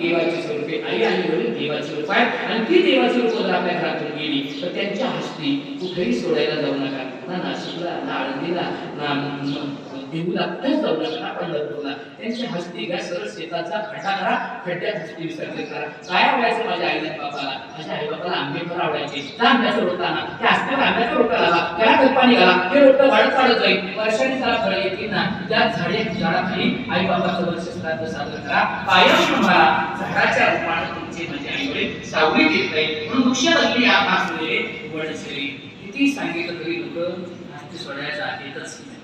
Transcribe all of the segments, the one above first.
देवाची स्वरूपे आई आणि वडील देवाची रूप आहे आणि ती देवाची रूप जर आपल्या घरातून गेली तर त्यांच्या हस्ती कुठेही सोडायला जाऊ नका. ना नाशिकला ना आळंदीला ना म- देहूला कुठेच पंढरपूरला त्यांच्या हस्ती घ्या सरळ शेताचा खड्डा करा खड्ड्यात हस्ती विसर्जन करा. काय आवडायचं माझ्या आईला बाबाला? माझ्या आई बाबाला आंबे फार आवडायचे. त्या आंब्याचं रोट आणा. त्या हस्त्यावर आंब्याचं रोटा लावा त्याला कल्पानी घाला. ते रोट वाढत वाढत जाईल. वर्षाने त्याला फळ येते ना. त्या झाडे झाडाखाली आई बाबाचं वर्ष श्राद्ध साजरं करा. कायम तुम्हाला झाडाच्या रूपानं तुमचे म्हणजे आई वडील सावली देत नाही म्हणून वृक्ष बदली या भासलेले वडसरी किती सांगितलं तरी लोक? सोडायचं सोडायचा येतच नाही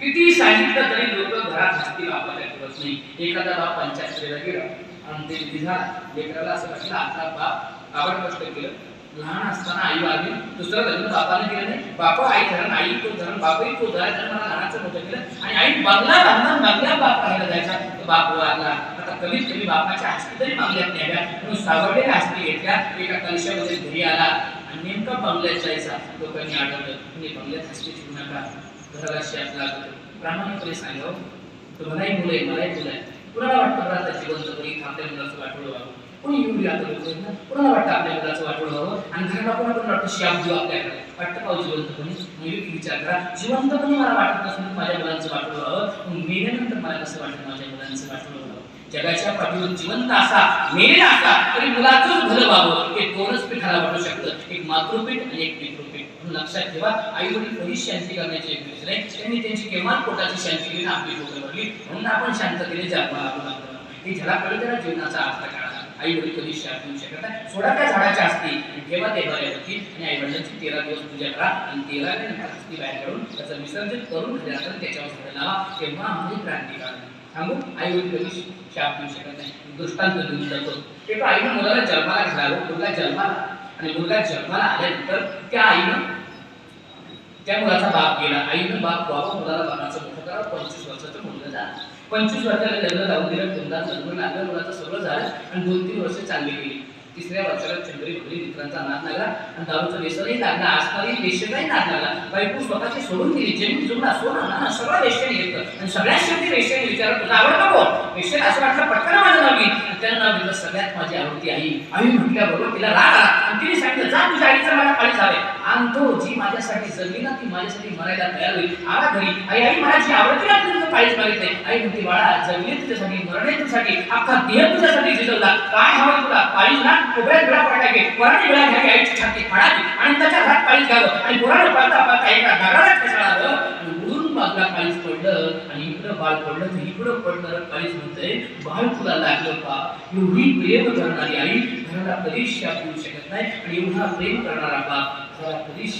किती सांगितलं तरी लोक घरात हस्ती वापरायला ठेवत नाही एखादा बाप पंचायतीला गेला आणि ते तिझा लेकराला असं वाटलं आपला बाप आपण कष्ट केलं. लहान असताना आई वागली दुसरं लग्न बापाने केलं नाही. बापा आई धरण आई तो धरण बापही तो धरण. तर मला लहानाचं मोठं केलं. आणि आई बंगला बांधणार बंगला बाप राहायला जायचा. तर बाप वागला आता कमीत कमी बापाच्या हस्ती तरी मागल्यात न्याव्या. म्हणून सावरलेल्या हस्ती घेतल्या. एका कलशामध्ये घरी आला. आणि नेमका बंगल्यात जायचा. लोकांनी आढळलं तुम्ही बंगल्यात हस्ती ठेवू नका. घराला शाप लागतो. प्रामाणिकपणे सांगावं? तुम्हालाही मुलं आहे मलाही मुलं आहे कुणाला वाटतं बरं आता जिवंत तरी आपल्या मुलाचं वाटवलं व्हावं? कोणी येऊन गेला तर कुणाला वाटतं आपल्या मुलाचं वाटवलं व्हावं? आणि घराला कोणा कोण वाटतं शाप देऊ आपल्याकडे वाटतं पाहू हो जिवंतपणे मी विचार करा. जिवंतपणे मला वाटत नसून माझ्या मुलांचं वाटवलं व्हावं? मग मेल्यानंतर मला कसं वाटतं माझ्या मुलांचं वाटवलं व्हावं? जगाच्या पाठीवर जिवंत असा मेलेला असा तरी मुलाचंच भलं व्हावं? हे दोनच पीठाला वाटू शकतं. एक मातृपीठ आणि एक पितृपीठ. लक्षात ठेवा आई वडील कधीच शांती करण्याचे एक नाही. त्यांनी त्यांची केव्हा पोटाची शांती घेऊन आपली डोकं भरली म्हणून आपण शांततेने जन्माला आलो हे ज्याला कळलं त्याला जीवनाचा अर्थ कळला आई वडील कधीच शांत होऊ शकत नाही. सोडा त्या झाडाच्या असती आणि ठेवा ते होती. आणि आई वडिलांची तेरा दिवस पूजा करा. आणि तेरा असती बाहेर काढून त्याचं विसर्जन करून झाल्यानंतर त्याच्यावर झाड लावा. तेव्हा आम्ही क्रांती काढली सांगू आई वडील कधीच शाप देऊ शकत नाही. दृष्टांत देऊन जातो ते आईनं मुलाला जन्माला घालावं. मुलगा जन्माला आणि मुलगा जन्माला आल्यानंतर त्या आईनं त्या मुलाचा बाप गेला. आईनं बाप बाबा मुलाला बापाचं मोठं करा पंचवीस वर्षाचं मुलगा झालं पंचवीस वर्षाला लग्न लावून दिलं दोनदा लग्न लागलं मुलाचं सगळं झालं आणि दोन तीन वर्ष चांगली गेली. तिसऱ्या वर्षाला चंद्री भरली मित्रांचा नाद लागला आणि दारूचं व्यसनही लागला. आसपासही वेश्येचाही नाद लागला. बायको स्वतःची सोडून दिली जमीन जुना सोना ना सगळं वेश्याने घेतलं. आणि सगळ्यात शेवटी वेश्याने विचारलं तुला आवडतं कोण? वेश्याने असं वाटलं पटकन माझं नाव घेईल आणि त्यानं नाव घेतलं सगळ्यात माझी आवडती आई. आम्ही म्हटल्याबरोबर तिला राग आला. आणि तिने सांगितलं जा तुझ्या आईचं मला काळी झाले आणतो हो, जी माझ्यासाठी जगली ना ती माझ्यासाठी मरायला तयार होईल. आला घरी. आई आई मला जी आवडती ना तुझं पाहिजे मागितले आई म्हणते बाळा जगली तुझ्यासाठी मरणे तुझ्यासाठी अख्खा देह तुझ्यासाठी झिजवला काय हवं तुला? पाळीज ना कोबऱ्यात विळा पडायचे वराने वेळा घ्यावी आईची छाती फाडावी आणि त्याच्या घरात पाळीज घ्यावं आणि पोराने पाळता पाळता एका दगडाला ठेसाळावं आणि उडून बाजूला काळीच पडलं आणि इकडं बाळ पडलं तर इकडं पडणार काळीच म्हणतंय बाळ तुला लागलं का? एवढी प्रेम करणारी आई आपल्याला कधीच शाप देऊ शकत नाही आणि एवढा प्रेम करणारा बाप आपल्याला कधीच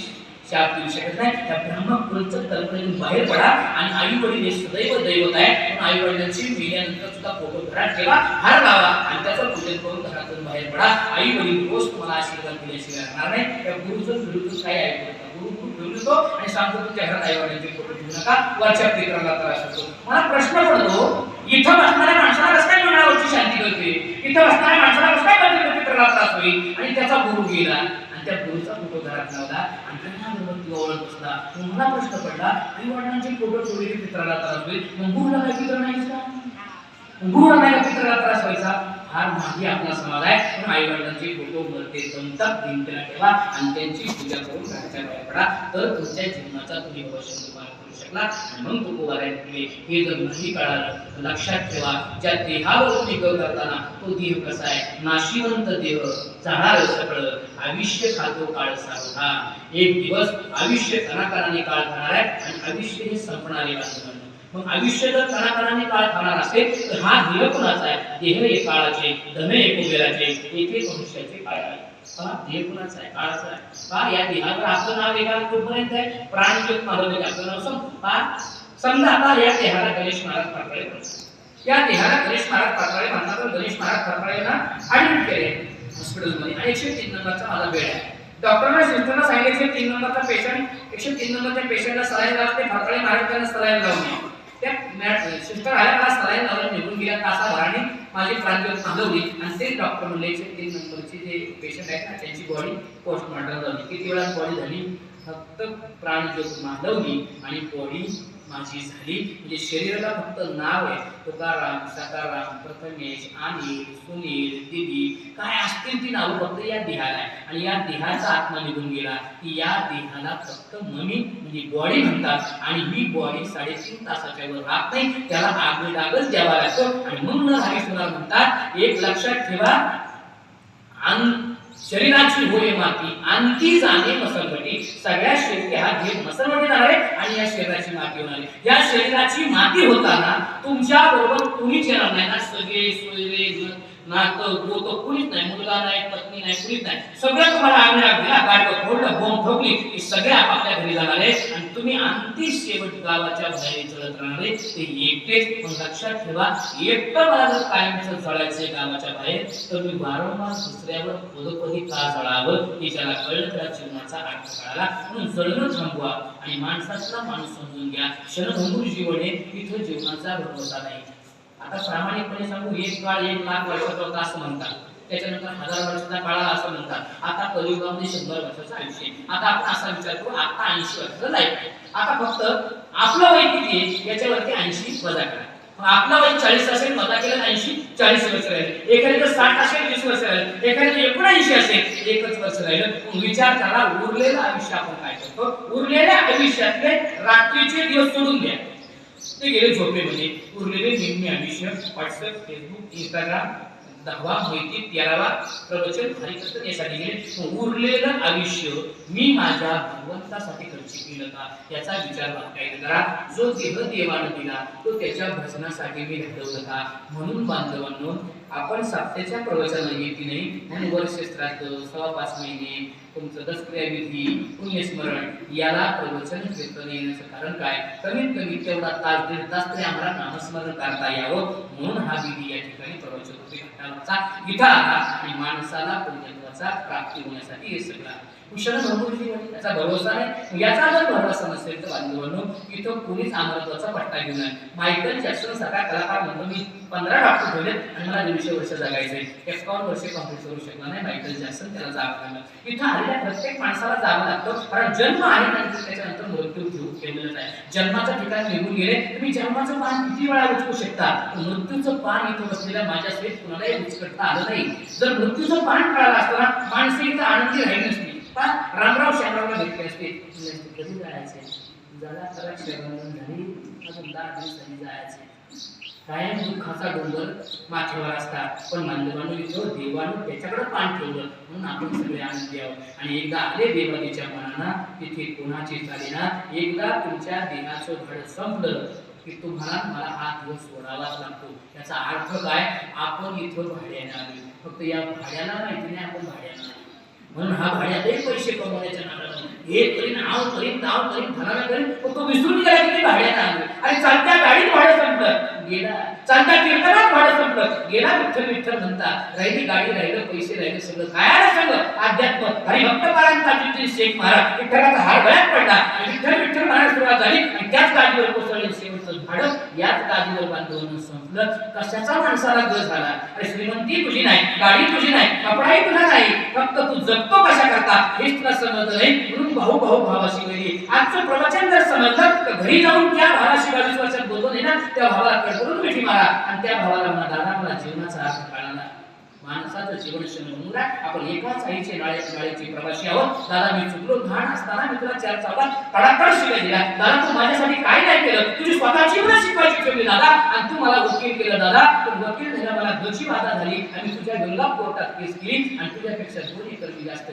शाप देऊ शकत नाही. त्या ब्रह्मपुरचं कल्पनेतून बाहेर पडा आणि आई वडील हे सदैव दैवत आहे म्हणून आई वडिलांची मेल्यानंतर सुद्धा फोटो घरात ठेवा हार लावा आणि त्याचं पूजन करून घरातून बाहेर पडा. आई वडील रोज तुम्हाला आशीर्वाद दिल्याशिवाय राहणार नाही. त्या गुरुचं विरुद्ध काय ऐकू नका. गुरु खूप फिरतो आणि सांगतो तुमच्या घरात आई वडिलांचे फोटो ठेवू नका. वरच्या पेपराला त्रास होतो मला प्रश्न पडतो इथं बसणाऱ्या माणसाला कसं काय मंडळावरची शांती करते इथं बसणाऱ्या माणसाला कसं काय करते पित्राला त्रास होईल आणि त्याचा गुरु गेला. आणि त्या गुरुचा फोटो घरात लावला. आणि त्यांना बरोबर ती ओळख बसला. तुम्हाला प्रश्न पडला आई वडिलांचे फोटो ठेवले की त्रास होईल मग गुरुला काय चित्र नाही का? गुरुला नाही का त्रास व्हायचा फार मागे आपला समाज आहे. पण आई वडिलांचे फोटो मरते तंतात भिंतीला ठेवा आणि त्यांची पूजा करून घराच्या बाहेर पडा. तर तुमच्या जीवनाचा तुम्ही भविष्य निर्माण शकणार म्हणून आणि हे जर नाही कळालं लक्षात ठेवा ज्या देहावर तुम्ही करताना तो देह कसा आहे? नाशिवंत देह जाणार सगळं. आयुष्य खातो काळ सारखा एक दिवस आयुष्य कणाकाराने काळ खाणार आहे आणि आयुष्य हे संपणारे आहे मग आयुष्य जर कणाकणाने काळ खाणार असेल तर हा देह कुणाचा आहे? देह हे काळाचे धने एक उभेराचे एक एक मनुष्याचे काळ आहे. हा देह कुणाचा आहे? काळाचा आहे. का या देहावर आपलं नाव एका कुठपर्यंत आहे? प्राणज्योत माधव आपलं नाव सम समजा आता या देहाला गणेश महाराज पाटळे या देहाला गणेश महाराज पाटळे म्हणतात तर गणेश महाराज पाटळेंना ऍडमिट केले. हॉस्पिटलमध्ये. आणि एकशे तीन नंबरचा माझा बेड आहे. डॉक्टरने सिस्टरला सांगितले एकशे तीन नंबरचा पेशंट एकशे तीन नंबरच्या पेशंटला सलाईन लावते फाटळे महाराज त्यांना सलाईन लावणे त्या सिस्टर आल्या मला सलाईन लावून निघून गेल्या तासाभराने माझी प्रांजोत थांबवली आणि ते डॉक्टर म्हणले एकशे तीन नंबरची जे पेशंट आहेत ना त्यांची बॉडी पोस्टमॉर्टम झाली. किती वेळा बॉडी झाली? फक्त प्राणज्योत मांडवली आणि बॉडी माझी झाली. म्हणजे शरीराला फक्त नाव आहे. तुकाराम सकाराम प्रथमेश अनिल सुनील दिदी काय असतील ती नावं फक्त या देहाला आहे. आणि या देहाचा आत्मा निघून गेला. की या देहाला फक्त मनी म्हणजे बॉडी म्हणतात. आणि ही बॉडी साडेतीन तासाच्या वर राहत नाही. त्याला आगळागच द्यावा लागतो. आणि म्हणून हरीश्वरा म्हणतात एक लक्षात ठेवा शरीराची होय माती आणखी जाणे मसलवटी सगळ्या शेवटी हा घेत मसलवटी जाणार आहे. आणि या शरीराची माती होणार या शरीराची माती होताना तुमच्या बरोबर कुणीच येणार नाही. ना सगळे सोयरे नातं गोत कुणीच नाही मुलगा नाही पत्नी नाही कुणीच नाही. सगळं तुम्हाला दिला फोडलं बोंब ठोकली की सगळे आपापल्या घरी जाणार आहे आणि तुम्ही आणखी शेवट गावाच्या बाहेर चढत राहणारे ते एकटेच पण लक्षात ठेवा एकटं मला जर कायमचं गावाच्या बाहेर तर मी वारंवार दुसऱ्यावर पदोपदी का जळावं हे ज्याला कळलं त्याला जीवनाचा अर्थ कळाला. म्हणून जळणं थांबवा आणि माणसातला माणूस समजून घ्या. क्षणभंगूर जीवन आहे तिथं जीवनाचा भरोसा नाही. आता प्रामाणिकपणे सांगू एक काळ एक लाख वर्षाचा होता असं म्हणतात. त्याच्यानंतर हजार वर्षाचा काळ असं म्हणतात. आता कलियुगामध्ये शंभर वर्षाचं आयुष्य आता आपण असा विचार करू आता ऐंशी वर्षाचं लाईफ आहे आता फक्त आपलं वय किती आहे याच्यावरती ऐंशी वजा करा. मग आपला वय चाळीस असेल मजा केलं ऐंशी चाळीस वर्ष राहील. एखाद्याचं साठ असेल वीस वर्ष राहील. एखाद्याचं एकोणऐंशी असेल एकच वर्ष राहिलं. विचार करा उरलेलं आयुष्य आपण काय करतो? उरलेल्या आयुष्यातले रात्रीचे दिवस सोडून द्या. ते गेले म्हणजे उरलेले निम्मे आयुष्य व्हॉट्सअप फेसबुक इंस्टाग्राम दहावा माहिती तेरावा प्रवचन हरिकर्तन यासाठी गेले. उरलेलं आयुष्य मी माझ्या भगवंतासाठी खर्च केलं का? याचा विचार बांधायला करा? जो देह देवानं दिला तो त्याच्या भजनासाठी मी घडवलं का? म्हणून बांधवांनो आपण साप्त्याच्या प्रवचनाला येते नाही. म्हणून वर्ष सव्वा पाच महिने तुमचं दसक्रियाविधी पुण्यस्मरण याला प्रवचन कीर्तन येण्याचं कारण काय? कमीत कमी तेवढा तास दीड तास तरी आम्हाला नामस्मरण करता यावं. म्हणून हा विधी या ठिकाणी प्रवचन होते. घटनाचा इथं आला आणि माणसाला पुण्यत्वाचा प्राप्ती होण्यासाठी हे सगळं आहे. कुशल भरपूरची याचा त्याचा भरोसा नाही. याचा जर भरोसा नसेल तर बांधवांनो इथं कुणीच अमरत्वाचा पट्टा घेऊन आहे मायकल जॅक्सन सारखा कलाकार म्हणतो मी पंधरा डॉक्टर ठेवले आणि मला दीडशे वर्ष जगायचंय एकावन्न वर्ष कंप्लीट करू शकला नाही मायकल जॅक्सन त्याला जावं लागलं. इथं आलेल्या प्रत्येक माणसाला जावं लागतं. कारण जन्म आहे नंतर त्याच्यानंतर मृत्यू घेऊ केलेलं आहे. जन्माचं ठिकाण निघून गेले तुम्ही जन्माचं पान किती वेळा उचकू शकता? मृत्यूचं पान इथं बसलेल्या माझ्या सहित कुणालाही उचकटता आलं नाही. जर मृत्यूचं पान कळालं असताना माणसे इथं आनंदी राहिली नसती. पण रामराव श्यामरावला भेटले असते. म्हणजे असते, कधी जायचे? जरा खरा शरण झाली अजून दहा दिवसांनी जायचे. कायम दुःखाचा डोंगर माथ्यावर असतात पण मांडवानं इथं देवानं त्याच्याकडे पान ठेवलं. म्हणून आपण सगळे आनंदी आहोत. आणि एकदा आले देवानीच्या मनाना तिथे कोणाची चालेना एकदा तुमच्या देहाचं घड संपलं की तुम्हाला मला हा दिवस सोडावाच लागतो. याचा अर्थ काय? आपण इथं भाड्याने आलो फक्त या भाड्याला माहिती नाही आपण भाड्याला म्हणून हा भाड्यातही पैसे कमवण्याच्या नादानं हे करीन आव करीन ताव करीन फलाना करीन पण तो विसरून गेला की भाड्यात भाड्यानं आलो आणि चालत्या गाडीत भाडं संपलं. गेला. चालत्या कीर्तनात भाडं संपलं. गेला विठ्ठल विठ्ठल म्हणता. राहिली गाडी राहिलं पैसे राहिले सगळं. काय आलं सगळं? अध्यात्म. हरिभक्त पारांचा शेख महाराज. विठ्ठलाचा हार गळ्यात पडला. आणि विठ्ठल विठ्ठल महाराज सुरुवात झाली. आणि त्याच गाडीवर कोसळले शेवट. भाडं याच गाडीवर बांधून संपलं कशाचा माणसाला ग झाला? अरे श्रीमंती तुझी नाही गाडी तुझी नाही कपडाही तुझा नाही. फक्त तू जगतो कशा करता? हेच तुला समजलं नाही म्हणून भाऊ भाऊ भावाशी गेली आजचं प्रवचन जर समजलं तर घरी जाऊन त्या भावाशी बावीस वर्षात बोलतो ना त्या भावाला कडकडून मिठी मारा. आणि त्या भावाला म्हणा दादा मला जीवनाचा अर्थ कळाला माणसाचं जीवन शरण आपण एकाच आईचे नाळे नाळेचे प्रवासी आहोत. दादा मी चुकलो. लहान असताना मी तुला चार चौकात कडाकड शिवाय दिला दादा तू माझ्यासाठी काय नाही केलं? तुझी स्वतःची मला शिकवायची ठेवली दादा. आणि तू मला वकील केलं दादा. पण वकील झाला मला दोषी बाधा झाली आणि तुझ्या गंगा कोर्टात केस केली आणि तुझ्यापेक्षा दोन एकर जास्त